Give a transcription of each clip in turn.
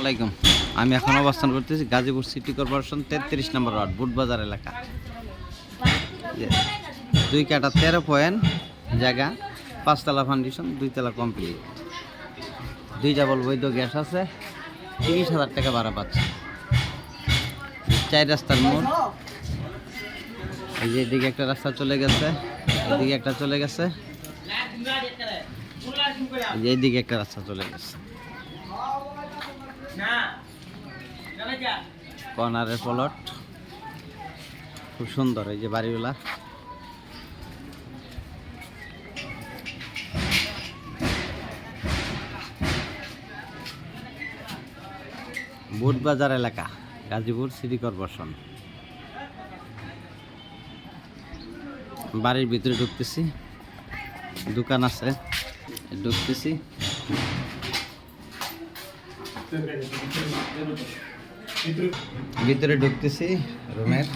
আলাইকুম। আমি এখন অবস্থান করতেছি গাজীপুর সিটি কর্পোরেশন তেত্রিশ নম্বর ওয়ার্ড, বুটবাজার এলাকা। দুই কাটা তেরো পয়েন্ট, জায়গা, পাঁচতলা ফাউন্ডেশন দুইতলা কমপ্লিট দুই ডাবল বৈধ গ্যাস আছে, তিরিশ হাজার টাকা ভাড়া পাচ্ছে। চার রাস্তার মোড়। এই যে এদিকে একটা রাস্তা চলে গেছে, এদিকে একটা চলে গেছে। এই এইদিকে একটা রাস্তা চলে গেছে। কর্নারের প্লট। খুব সুন্দর এই যে বাড়িগুলা। বুটবাজার এলাকা, গাজীপুর সিটি কর্পোরেশন। বাড়ির ভিতরে ঢুকতেছি। দোকান আছে, ঢুকতেছি। ভিতরে ঢুকতেছি রুমের।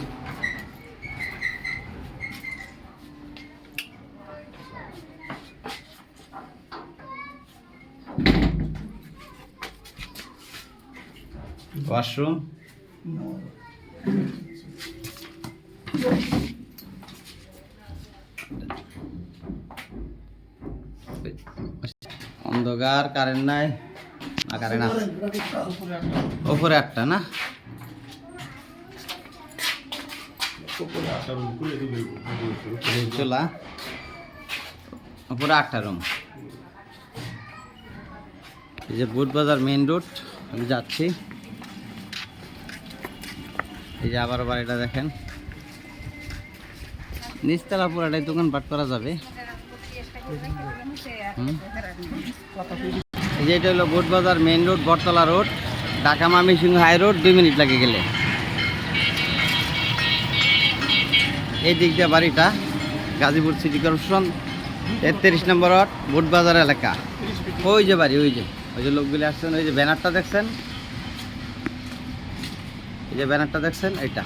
ওয়াশরুম। অন্ধকার কারেন্ট নাই। না? কারেন্ট আছে ওপরে একটা না? চুলা ওপরে আটটা রুম এই যে বুটবাজার মেইন রোড আমি যাচ্ছি। এই যে আবার বাড়িটা দেখেন। নিচতলা পুরাটাই দোকান পাট করা যাবে। হুম। এই যে এটা হলো বুটবাজার main road Battala road Dhaka Mymensingh high road দুই মিনিট লাগে গেলে। এই দিক দিয়ে বাড়িটা, গাজীপুর সিটি কর্পোরেশন তেত্রিশ নম্বর ওয়ার্ড বুটবাজার এলাকা। ওই যে বাড়ি, ওই যে ওই যে লোকগুলি আসছেন, ওই যে ব্যানারটা দেখছেন? এই যে ব্যানারটা দেখছেন, এইটা।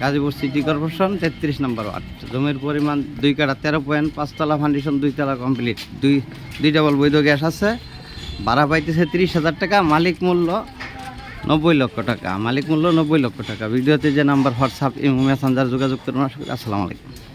গাজীপুর সিটি কর্পোরেশন, তেত্রিশ নম্বর ওয়ার্ড। জমির পরিমাণ দুই কাটা তেরো পয়েন্ট পাঁচতলা ফাউন্ডেশন দুইতলা কমপ্লিট দুই দুই ডাবল বৈধ গ্যাস আছে। ভাড়া পাইতেছে তিরিশ হাজার টাকা, মালিক মূল্য নব্বই লক্ষ টাকা। মালিক মূল্য নব্বই লক্ষ টাকা। ভিডিওতে যে নাম্বার হোয়াটসঅ্যাপ ইমো মেসেঞ্জার যোগাযোগ করুন। আসসালামু আলাইকুম।